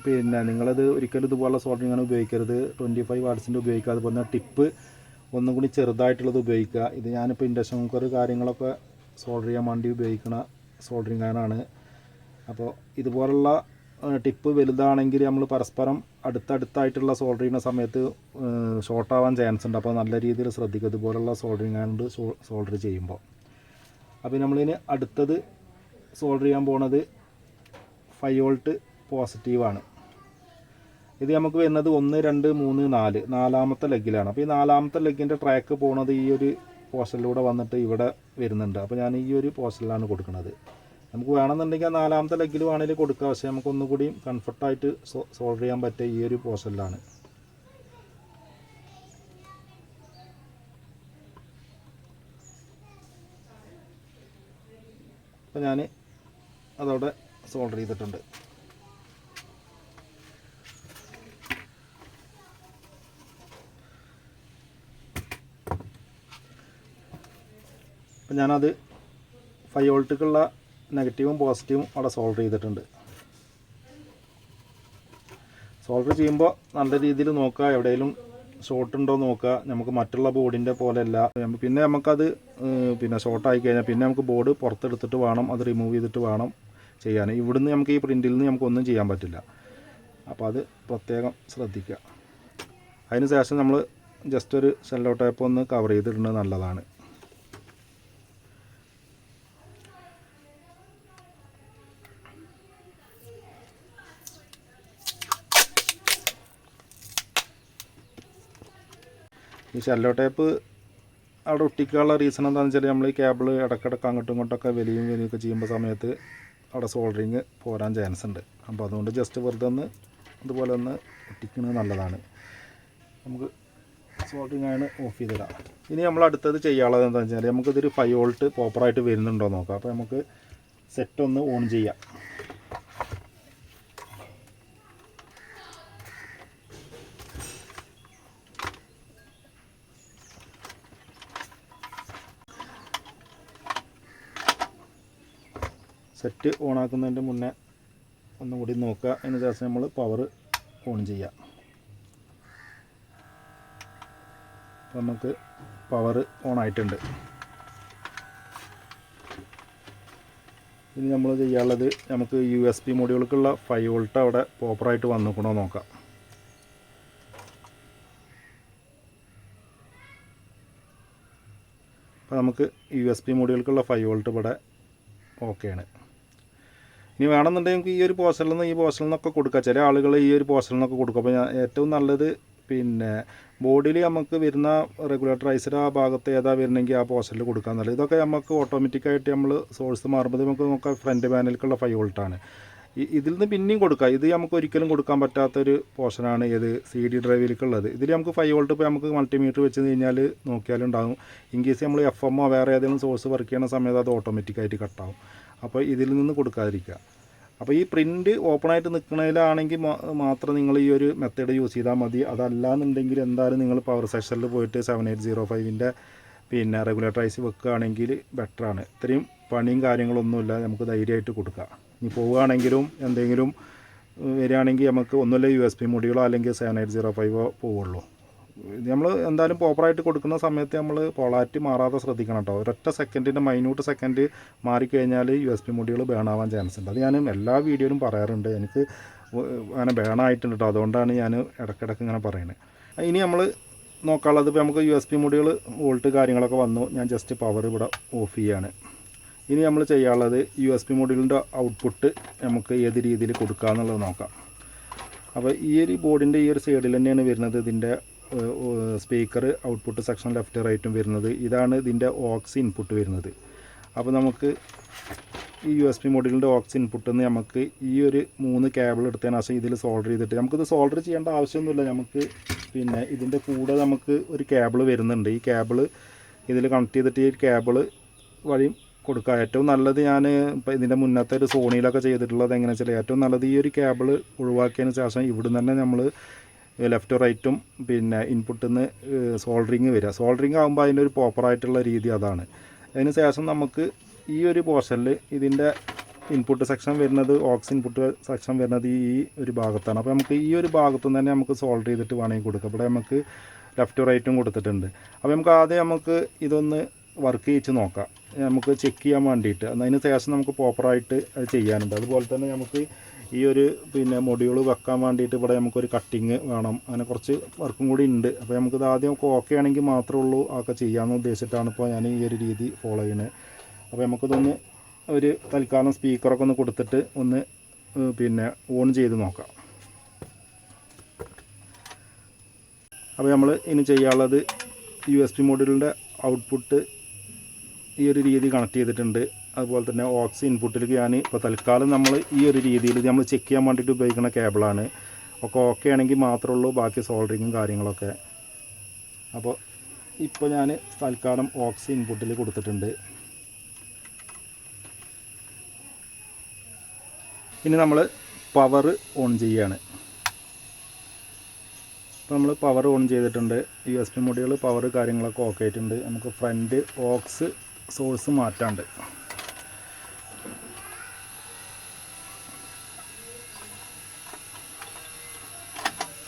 A: പിന്നെ നിങ്ങളത് ഒരിക്കലും ഇതുപോലുള്ള സോൾഡറിങ് ആണ് ഉപയോഗിക്കരുത്. ട്വന്റി ഫൈവ് വാട്സിന്റെ ഉപയോഗിക്കുക. അതുപോലെ തന്നെ ടിപ്പ് ഒന്നും കൂടി ചെറുതായിട്ടുള്ളത് ഉപയോഗിക്കുക. ഇത് ഞാനിപ്പോൾ ഇൻഡക്ഷൻ കുക്കർ കാര്യങ്ങളൊക്കെ സോൾഡർ ചെയ്യാൻ വേണ്ടി ഉപയോഗിക്കുന്ന സോൾഡറിങ് ആണ്. അപ്പോൾ ഇതുപോലുള്ള ടിപ്പ് വലുതാണെങ്കിൽ നമ്മൾ പരസ്പരം അടുത്തടുത്തായിട്ടുള്ള സോൾഡർ ചെയ്യുന്ന സമയത്ത് ഷോർട്ടാവാൻ ചാൻസ് ഉണ്ട്. അപ്പോൾ നല്ല രീതിയിൽ ശ്രദ്ധിക്കുക. ഇതുപോലുള്ള സോൾഡറിങ് കൊണ്ട് സോൾഡർ ചെയ്യുമ്പോൾ. അപ്പോൾ നമ്മളിന് അടുത്തത് സോൾഡർ ചെയ്യാൻ പോണത് ഫൈവ് വോൾട്ട് പോസിറ്റീവാണ് ഇത് നമുക്ക് വരുന്നത് ഒന്ന് രണ്ട് മൂന്ന് നാല്. നാലാമത്തെ ലെഗിലാണ് അപ്പോൾ ഈ നാലാമത്തെ ലെഗിന്റെ ട്രാക്ക് പോണത് ഈ ഒരു പോസ്റ്റലിലൂടെ വന്നിട്ട് ഇവിടെ വരുന്നുണ്ട്. അപ്പോൾ ഞാൻ ഈ ഒരു പോസ്റ്റലിലാണ് കൊടുക്കുന്നത്. നമുക്ക് വേണമെന്നുണ്ടെങ്കിൽ ആ നാലാമത്തെ ലെഗിൽ വേണമെങ്കിൽ കൊടുക്കാം. പക്ഷേ നമുക്ക് ഒന്നുകൂടി കംഫർട്ടായിട്ട് സോൾവ് ചെയ്യാൻ പറ്റിയ ഈ ഒരു പോസലിലാണ് അപ്പോൾ ഞാൻ അതവിടെ സോൾഡർ ചെയ്തിട്ടുണ്ട്. അപ്പം ഞാനത് ഫൈവ് വോൾട്ടുക്കുള്ള നെഗറ്റീവും പോസിറ്റീവും അവിടെ സോൾവ് ചെയ്തിട്ടുണ്ട്. സോൾവ് ചെയ്യുമ്പോൾ നല്ല രീതിയിൽ നോക്കുക എവിടെയെങ്കിലും ഷോർട്ട് ഉണ്ടോ നോക്കുക. നമുക്ക് മറ്റുള്ള ബോർഡിന്റെ പോലെയല്ല. പിന്നെ നമുക്കത് പിന്നെ ഷോർട്ടായി കഴിഞ്ഞാൽ പിന്നെ നമുക്ക് ബോർഡ് പുറത്തെടുത്തിട്ട് വേണം അത് റിമൂവ് ചെയ്തിട്ട് വേണം ചെയ്യാൻ. ഇവിടുന്ന് നമുക്ക് ഈ പ്രിന്റിൽ നിന്ന് നമുക്കൊന്നും ചെയ്യാൻ പറ്റില്ല. അപ്പോൾ അത് പ്രത്യേകം ശ്രദ്ധിക്കുക. അതിന് ശേഷം നമ്മൾ ജസ്റ്റ് ഒരു സെല്ലോ ടൈപ്പ് ഒന്ന് കവർ ചെയ്തിടുന്നത് നല്ലതാണ്. ഈ ഷെല്ലോ ടേപ്പ് അവിടെ ഒട്ടിക്കാനുള്ള റീസൺ എന്താണെന്ന് വെച്ചാൽ നമ്മൾ ഈ കേബിൾ ഇടക്കിടക്ക് അങ്ങോട്ടും ഇങ്ങോട്ടൊക്കെ വലിയും വലിയൊക്കെ ചെയ്യുമ്പോൾ സമയത്ത് അവിടെ സോൾഡറിങ് പോരാൻ ചാൻസ് ഉണ്ട്. അപ്പോൾ അതുകൊണ്ട് ജസ്റ്റ് വെറുതെ ഒന്ന് അതുപോലെ ഒന്ന് ഒട്ടിക്കുന്നത് നല്ലതാണ്. നമുക്ക് സോൾഡറിങ് ആണ് ഓഫ് ചെയ്തിടാം. ഇനി നമ്മൾ അടുത്തത് ചെയ്യാനുള്ളത് എന്താണെന്ന് വെച്ചാൽ നമുക്കിതൊരു ഫൈവ് വോൾട്ട് പ്രോപ്പറായിട്ട് വരുന്നുണ്ടോ നോക്കാം. അപ്പോൾ നമുക്ക് സെറ്റ് ഒന്ന് ഓൺ ചെയ്യാം. സെറ്റ് ഓൺ ആക്കുന്നതിന്റെ മുന്നേ ഒന്നും കൂടി നോക്കുക. അതിന് ശേഷം നമ്മൾ പവർ ഓൺ ചെയ്യാം അപ്പോൾ നമുക്ക് പവർ ഓൺ ആയിട്ടുണ്ട്. ഇനി നമ്മൾ ചെയ്യാനുള്ളത് നമുക്ക് യു എസ് പി മൊഡ്യൂൾക്കുള്ള ഫൈവ് വോൾട്ട് അവിടെ പ്രോപ്പറായിട്ട് വന്നിക്കണോ നോക്കാം. അപ്പോൾ നമുക്ക് യു എസ് പി മൊഡ്യൂൾക്കുള്ള ഫൈവ് വോൾട്ട് ഇവിടെ ഓക്കെയാണ് ഇനി വേണമെന്നുണ്ടെങ്കിൽ നമുക്ക് ഈ ഒരു പോസ്റ്ററിൽ നിന്ന് ഈ പോസ്റ്ററിൽ നിന്നൊക്കെ കൊടുക്കുക ചില ആളുകൾ ഈ ഒരു പോസ്റ്ററിൽ നിന്നൊക്കെ കൊടുക്കും. അപ്പോൾ ഏറ്റവും നല്ലത് പിന്നെ ബോഡിയിൽ നമുക്ക് വരുന്ന റെഗുലേറ്ററൈസർ ആ ഭാഗത്ത് ഏതാ വരണമെങ്കിൽ ആ പോസ്റ്റലിൽ കൊടുക്കുക നല്ലത്. ഇതൊക്കെ നമുക്ക് ഓട്ടോമാറ്റിക്കായിട്ട് നമ്മൾ സോഴ്സ് മാറുമ്പോൾ നമുക്ക് നമുക്ക് ഫ്രണ്ട് പാനലിലേക്കുള്ള ഫൈവ് വോൾട്ടാണ് ഇതിൽ നിന്ന് പിന്നെയും കൊടുക്കാം. ഇത് നമുക്ക് ഒരിക്കലും കൊടുക്കാൻ പറ്റാത്തൊരു പോർഷനാണ് ഏത് സി ഡി ഡ്രൈവിലേക്കുള്ളത് ഇതിൽ നമുക്ക് ഫൈവ് വോൾട്ട് ഇപ്പോൾ നമുക്ക് മൾട്ടിമീറ്റർ വെച്ച് കഴിഞ്ഞാൽ നോക്കിയാലുണ്ടാകും. ഇൻ കേസ് നമ്മൾ എഫ് എമ്മോ വേറെ ഏതെങ്കിലും സോഴ്സ് വർക്ക് ചെയ്യുന്ന സമയത്ത് അത് ഓട്ടോമാറ്റിക്കായിട്ട് കട്ടാവും അപ്പോൾ ഇതിൽ നിന്ന് കൊടുക്കാതിരിക്കുക. അപ്പോൾ ഈ പ്രിന്റ് ഓപ്പണായിട്ട് നിൽക്കുന്നതിലാണെങ്കിൽ മാത്രം നിങ്ങൾ ഈ ഒരു മെത്തേഡ് യൂസ് ചെയ്താൽ മതി. അതല്ലാന്നുണ്ടെങ്കിൽ എന്തായാലും നിങ്ങൾ പവർ സെക്ഷനിൽ പോയിട്ട് സെവൻ എയ്റ്റ് സീറോ ഫൈവിന്റെ പിന്നെ റെഗുലേറ്റർ ഐസ് വെക്കുകയാണെങ്കിൽ ബെറ്ററാണ് ഇത്രയും പണിയും കാര്യങ്ങളൊന്നുമില്ല. നമുക്ക് ധൈര്യമായിട്ട് കൊടുക്കാം. ഇനി പോവുകയാണെങ്കിലും എന്തെങ്കിലും വരികയാണെങ്കിൽ നമുക്ക് ഒന്നുമില്ല യു എസ് പി മുടികളോ അല്ലെങ്കിൽ സെവൻ എയ്റ്റ് സീറോ ഫൈവോ പോവുള്ളൂ. നമ്മൾ എന്തായാലും പ്രോപ്പറായിട്ട് കൊടുക്കുന്ന സമയത്ത് നമ്മൾ പൊളാറ്റി മാറാതെ ശ്രദ്ധിക്കണം കേട്ടോ ഒരൊറ്റ സെക്കൻഡിന്റെ മൈന്യൂട്ട് സെക്കൻഡ് മാറിക്കഴിഞ്ഞാൽ യു എസ് പി മുടികൾ ബേണാവാൻ ചാൻസ് ഉണ്ട്. അത് ഞാൻ എല്ലാ വീഡിയോയിലും പറയാറുണ്ട്. എനിക്ക് അങ്ങനെ ബേണായിട്ടുണ്ട് കേട്ടോ അതുകൊണ്ടാണ് ഞാൻ ഇടയ്ക്കിടയ്ക്ക് ഇങ്ങനെ പറയുന്നത് ഇനി നമ്മൾ നോക്കാനുള്ളത് ഇപ്പോൾ നമുക്ക് യു എസ് പി മുടികൾ വോൾട്ട് കാര്യങ്ങളൊക്കെ വന്നു. ഞാൻ ജസ്റ്റ് പവർ ഇവിടെ ഓഫ് ചെയ്യാണ്. ഇനി നമ്മൾ ചെയ്യാനുള്ളത് യു എസ് പി മോഡ്യൂളിന്റെ ഔട്ട്പുട്ട് നമുക്ക് ഏത് രീതിയിൽ കൊടുക്കുക എന്നുള്ളത് നോക്കാം. അപ്പോൾ ഈ ഒരു ബോർഡിന്റെ ഈ ഒരു സൈഡിൽ തന്നെയാണ് വരുന്നത് ഇതിന്റെ സ്പീക്കർ ഔട്ട്പുട്ട് സെക്ഷൻ ലെഫ്റ്റ് റൈറ്റും വരുന്നത്. ഇതാണ് ഇതിന്റെ ഓക്സ് ഇൻപുട്ട് വരുന്നത്. അപ്പോൾ നമുക്ക് ഈ യു എസ് പി മോഡലിന്റെ ഓക്സ് ഇൻപുട്ടിൽ നിന്ന് നമുക്ക് ഈ ഒരു മൂന്ന് കേബിൾ എടുത്തതിന് ശേഷം ഇതിൽ സോൾഡർ ചെയ്തിട്ട് നമുക്കിത് സോൾഡർ ചെയ്യേണ്ട ആവശ്യമൊന്നുമില്ല. നമുക്ക് പിന്നെ ഇതിന്റെ കൂടെ നമുക്ക് ഒരു കേബിൾ വരുന്നുണ്ട്. ഈ കേബിൾ ഇതിൽ കണക്ട് ചെയ്തിട്ട് ഈ കേബിൾ വഴി കൊടുക്കുക. ഏറ്റവും നല്ലത് ഞാൻ ഇപ്പോൾ ഇതിന്റെ മുന്നത്തെ ഒരു സോണിയിലൊക്കെ ചെയ്തിട്ടുള്ളത് എങ്ങനെയാണെന്ന് വെച്ചാൽ ഏറ്റവും നല്ലത് ഈ ഒരു കേബിൾ ഒഴിവാക്കിയതിന് ശേഷം ഇവിടുന്ന് തന്നെ നമ്മൾ ലെഫ്റ്റ് റൈറ്റും പിന്നെ ഇൻപുട്ടിൽ നിന്ന് സോൾഡറിങ് വരിക. സോൾഡറിങ് ആകുമ്പോൾ അതിന്റെ ഒരു പ്രോപ്പറായിട്ടുള്ള രീതി അതാണ്. അതിന് ശേഷം നമുക്ക് ഈ ഒരു പോർഷനിൽ ഇതിന്റെ ഇൻപുട്ട് സെക്ഷൻ വരുന്നത് ഓക്സ് ഇൻപുട്ട് സെക്ഷൻ വരുന്നത് ഈ ഒരു ഭാഗത്താണ്. അപ്പോൾ നമുക്ക് ഈ ഒരു ഭാഗത്തു തന്നെ നമുക്ക് സോൾവ് ചെയ്തിട്ട് വേണമെങ്കിൽ കൊടുക്കാം. ഇവിടെ നമുക്ക് ലെഫ്റ്റ് റൈറ്റും കൊടുത്തിട്ടുണ്ട്. അപ്പോൾ നമുക്ക് ആദ്യം നമുക്ക് ഇതൊന്ന് വർക്ക് ചെയ്ത് നോക്കാം. നമുക്ക് ചെക്ക് ചെയ്യാൻ വേണ്ടിയിട്ട്. അതിന് ശേഷം നമുക്ക് പ്രോപ്പറായിട്ട് അത് ചെയ്യാനുണ്ട്. അതുപോലെ തന്നെ നമുക്ക് ഈ ഒരു പിന്നെ മൊഡ്യൂൾ വെക്കാൻ വേണ്ടിയിട്ട് ഇവിടെ നമുക്കൊരു കട്ടിങ് വേണം. അങ്ങനെ കുറച്ച് വർക്കും കൂടി ഉണ്ട്. അപ്പോൾ നമുക്കിത് ആദ്യം ഒക്കെ ഓക്കെ ആണെങ്കിൽ മാത്രമേ ഉള്ളൂ. അതൊക്കെ ചെയ്യാമെന്ന് ഉദ്ദേശിച്ചിട്ടാണ് ഇപ്പോൾ ഞാൻ ഈ ഒരു രീതി ഫോളോ ചെയ്യുന്നത് അപ്പോൾ നമുക്കിതൊന്ന് ഒരു തൽക്കാലം സ്പീക്കറൊക്കെ ഒന്ന് കൊടുത്തിട്ട് ഒന്ന് പിന്നെ ഓൺ ചെയ്ത് നോക്കാം. അപ്പോൾ നമ്മൾ ഇനി ചെയ്യാനുള്ളത് യു എസ് പി മോഡലിന്റെ ഔട്ട്പുട്ട് ഈ ഒരു രീതി കണക്ട് ചെയ്തിട്ടുണ്ട്. അതുപോലെ തന്നെ ഓക്സ് ഇൻപുട്ടിലേക്ക് ഞാൻ ഇപ്പോൾ തൽക്കാലം നമ്മൾ ഈ ഒരു രീതിയിൽ നമ്മൾ ചെക്ക് ചെയ്യാൻ വേണ്ടിയിട്ട് ഉപയോഗിക്കുന്ന കേബിളാണ് ഒക്കെ ഓക്കെ ആണെങ്കിൽ മാത്രമേ ഉള്ളൂ ബാക്കി സോൾഡറിങ്ങും കാര്യങ്ങളൊക്കെ. അപ്പോൾ ഇപ്പോൾ ഞാൻ തൽക്കാലം ഓക്സ് ഇൻപുട്ടിൽ കൊടുത്തിട്ടുണ്ട്. ഇനി നമ്മൾ പവർ ഓൺ ചെയ്യാണ്. ഇപ്പോൾ നമ്മൾ പവർ ഓൺ ചെയ്തിട്ടുണ്ട്. യു എസ് പി മുടികൾ പവർ കാര്യങ്ങളൊക്കെ ഓക്കെ ആയിട്ടുണ്ട്. നമുക്ക് ഫ്രണ്ട് ഓക്സ് സോഴ്സ് മാറ്റാണ്ട്.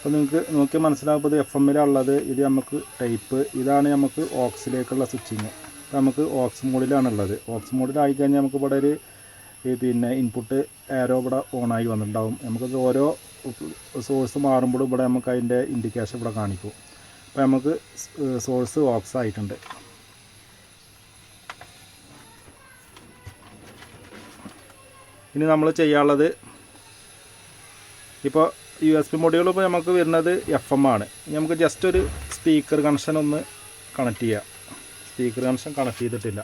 A: അപ്പോൾ നിങ്ങൾക്ക് നോക്കി മനസ്സിലാകുമ്പോൾ എഫ് എമ്മിലുള്ളത് ഇത് നമുക്ക് ടൈപ്പ്. ഇതാണ് നമുക്ക് ഓക്സിലേക്കുള്ള സ്വിച്ചിങ്. നമുക്ക് ഓക്സ് മോഡിലാണുള്ളത് ഓക്സ് മോഡിലായി കഴിഞ്ഞാൽ നമുക്ക് ഇവിടെ ഒരു പിന്നെ ഇൻപുട്ട് ആരോ ഇവിടെ ഓണായി വന്നിട്ടുണ്ടാവും. നമുക്കത് ഓരോ സോഴ്സ് മാറുമ്പോഴും ഇവിടെ നമുക്ക് അതിന്റെ ഇൻഡിക്കേഷൻ ഇവിടെ കാണിക്കും. അപ്പോൾ നമുക്ക് സോഴ്സ് ഓക്സ് ആയിട്ടുണ്ട്. ഇനി നമ്മൾ ചെയ്യാനുള്ളത് ഇപ്പോൾ യു എസ് പി മൊഡ്യൂൾ ഇപ്പോൾ നമുക്ക് വരുന്നത് എഫ് എം ആണ്. നമുക്ക് ജസ്റ്റ് ഒരു സ്പീക്കർ കണക്ഷൻ ഒന്ന് കണക്ട് ചെയ്യാം. സ്പീക്കർ കണക്ഷൻ കണക്ട് ചെയ്തിട്ടില്ല.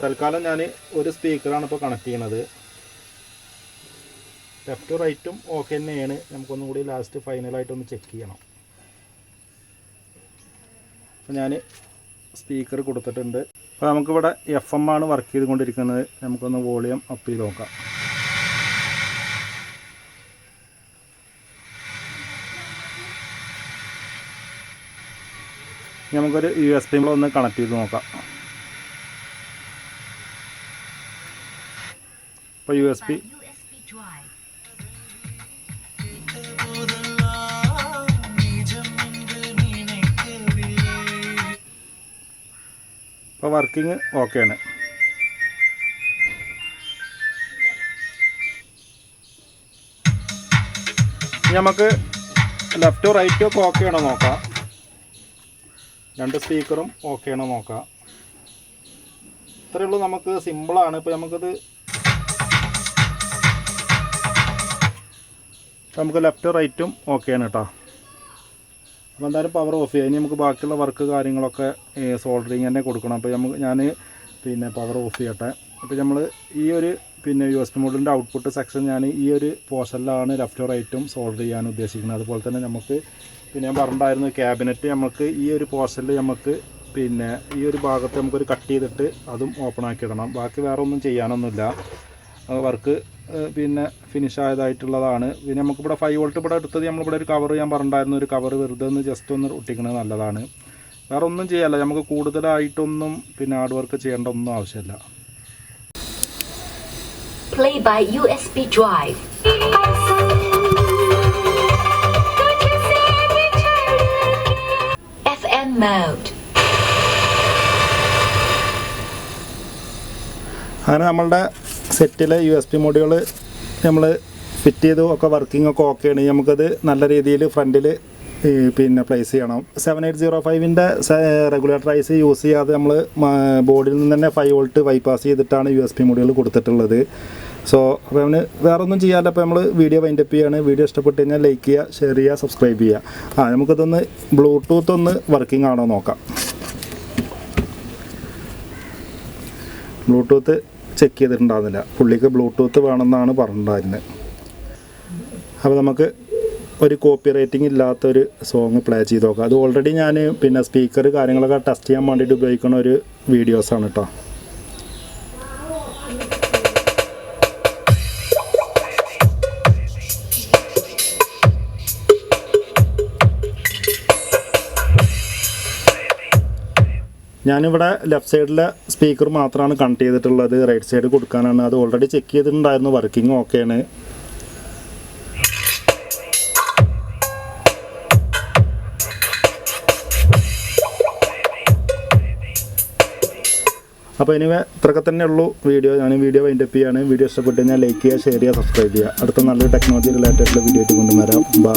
A: തൽക്കാലം ഞാൻ ഒരു സ്പീക്കറാണ് ഇപ്പോൾ കണക്ട് ചെയ്യണത്. ലെഫ്റ്റും റൈറ്റും ഓക്കെ തന്നെയാണ്. നമുക്കൊന്നും കൂടി ലാസ്റ്റ് ഫൈനലായിട്ടൊന്ന് ചെക്ക് ചെയ്യണം. അപ്പോൾ ഞാൻ സ്പീക്കർ കൊടുത്തിട്ടുണ്ട്. അപ്പോൾ നമുക്കിവിടെ എഫ് എം ആണ് വർക്ക് ചെയ്തുകൊണ്ടിരിക്കുന്നത്. നമുക്കൊന്ന് വോളിയം അപ്പ് ചെയ്ത് നോക്കാം. നമുക്കൊരു യു എസ് പി ഒന്ന് കണക്ട് ചെയ്ത് നോക്കാം. അപ്പോൾ യു എസ് പി ഇപ്പോൾ വർക്കിംഗ് ആണ് നമുക്ക് ലെഫ്റ്റോ റൈറ്റോ ഒക്കെ ഓക്കെ ആണോ നോക്കാം. രണ്ട് സ്പീക്കറും ഓക്കെ ആണോ നോക്കാം. ഇത്രയേ ഉള്ളൂ നമുക്ക് സിമ്പിളാണ് ഇപ്പോൾ നമുക്കത് നമുക്ക് ലെഫ്റ്റ് റൈറ്റും ഓക്കെയാണ് കേട്ടോ അപ്പോൾ എന്തായാലും പവർ ഓഫ് ചെയ്യാം. ഇനി നമുക്ക് ബാക്കിയുള്ള വർക്ക് കാര്യങ്ങളൊക്കെ സോൾഡറിങ് തന്നെ കൊടുക്കണം. അപ്പോൾ നമുക്ക് ഞാൻ പിന്നെ പവർ ഓഫ് ചെയ്യട്ടെ. അപ്പോൾ നമ്മൾ ഈ ഒരു പിന്നെ യു എസ് പി മോഡലിന്റെ ഔട്ട്പുട്ട് സെക്ഷൻ ഞാൻ ഈ ഒരു പോർഷനിലാണ് ലെഫ്റ്റോ റൈറ്റും സോൾഡർ ചെയ്യാൻ ഉദ്ദേശിക്കുന്നത്. അതുപോലെ തന്നെ നമുക്ക് പിന്നെ ഞാൻ പറഞ്ഞിട്ടുണ്ടായിരുന്നു ക്യാബിനറ്റ് നമുക്ക് ഈ ഒരു പോർഷനിൽ നമുക്ക് പിന്നെ ഈ ഒരു ഭാഗത്ത് നമുക്കൊരു കട്ട് ചെയ്തിട്ട് അതും ഓപ്പൺ ആക്കി ഇടണം. ബാക്കി വേറെ ഒന്നും ചെയ്യാനൊന്നുമില്ല വർക്ക് പിന്നെ ഫിനിഷ് ആയതായിട്ടുള്ളതാണ് പിന്നെ നമുക്കിവിടെ ഫൈവ് വോൾട്ട് ഇവിടെ എടുത്തത് നമ്മളിവിടെ ഒരു കവർ ഞാൻ പറഞ്ഞിട്ടുണ്ടായിരുന്നു ഒരു കവർ വെറുതെ ഒന്ന് ജസ്റ്റ് ഒന്ന് ഒട്ടിക്കുന്നത് നല്ലതാണ് വേറെ ഒന്നും ചെയ്യാല്ല നമുക്ക് കൂടുതലായിട്ടൊന്നും പിന്നെ ഹാർഡ് വർക്ക് ചെയ്യേണ്ട ഒന്നും ആവശ്യമില്ല
B: Play by USB drive. FM mode.
A: അങ്ങനെ നമ്മളുടെ സെറ്റിലെ യു എസ് പി മൊഡ്യൂൾ നമ്മൾ ഫിറ്റ് ചെയ്തു ഒക്കെ വർക്കിംഗ് ഒക്കെ ഓക്കെ ആണ്. നമുക്കത് നല്ല രീതിയിൽ ഫ്രണ്ടിൽ പിന്നെ പ്ലേസ് ചെയ്യണം. സെവൻ എയ്റ്റ് സീറോ ഫൈവിന്റെ റെഗുലേറ്റർ ഐസ് യൂസ് ചെയ്യാതെ നമ്മൾ ബോർഡിൽ നിന്ന് തന്നെ ഫൈവ് വോൾട്ട് ബൈപ്പാസ് ചെയ്തിട്ടാണ് യു എസ് പി മൊഡ്യൂൾ കൊടുത്തിട്ടുള്ളത്. സോ അപ്പോൾ അവന് വേറെ ഒന്നും ചെയ്യാല്ല അപ്പോൾ നമ്മൾ വീഡിയോ വൈൻഡപ്പ് ചെയ്യാണ്. വീഡിയോ ഇഷ്ടപ്പെട്ട് കഴിഞ്ഞാൽ ലൈക്ക് ചെയ്യുക ഷെയർ ചെയ്യുക സബ്സ്ക്രൈബ് ചെയ്യുക. ആ നമുക്കിതൊന്ന് ബ്ലൂടൂത്ത് ഒന്ന് വർക്കിംഗ് ആണോ നോക്കാം. ബ്ലൂടൂത്ത് ചെക്ക് ചെയ്തിട്ടുണ്ടായിരുന്നില്ല. പുള്ളിക്ക് ബ്ലൂടൂത്ത് വേണമെന്നാണ് പറഞ്ഞിട്ടുണ്ടായിരുന്നത് അപ്പോൾ നമുക്ക് ഒരു കോപ്പി റൈറ്റിംഗ് ഇല്ലാത്തൊരു സോങ് പ്ലേ ചെയ്ത് നോക്കാം. അത് ഓൾറെഡി ഞാൻ പിന്നെ സ്പീക്കർ കാര്യങ്ങളൊക്കെ ടെസ്റ്റ് ചെയ്യാൻ വേണ്ടിയിട്ട് ഉപയോഗിക്കുന്ന ഒരു വീഡിയോസാണ് കേട്ടോ ഞാനിവിടെ ലെഫ്റ്റ് സൈഡിലെ സ്പീക്കർ മാത്രമാണ് കണക്ട് ചെയ്തിട്ടുള്ളത്. റൈറ്റ് സൈഡ് കൊടുക്കാനാണ്. അത് ഓൾറെഡി ചെക്ക് ചെയ്തിട്ടുണ്ടായിരുന്നു. വർക്കിംഗ് ഓക്കെയാണ് അപ്പോൾ ഇനി ഇത്രയൊക്കെ തന്നെ ഉള്ളൂ വീഡിയോ ഞാൻ വീഡിയോ വൈൻഡപ്പ് ചെയ്യാണ്. വീഡിയോ ഇഷ്ടപ്പെട്ട് കഴിഞ്ഞാൽ ലൈക്ക് ചെയ്യുക ഷെയർ ചെയ്യുക സബ്സ്ക്രൈബ് ചെയ്യുക. അടുത്ത നല്ലൊരു ടെക്നോളജി റിലേറ്റഡ് വീഡിയോ ആയിട്ട് കൊണ്ടുവരാം. ബൈ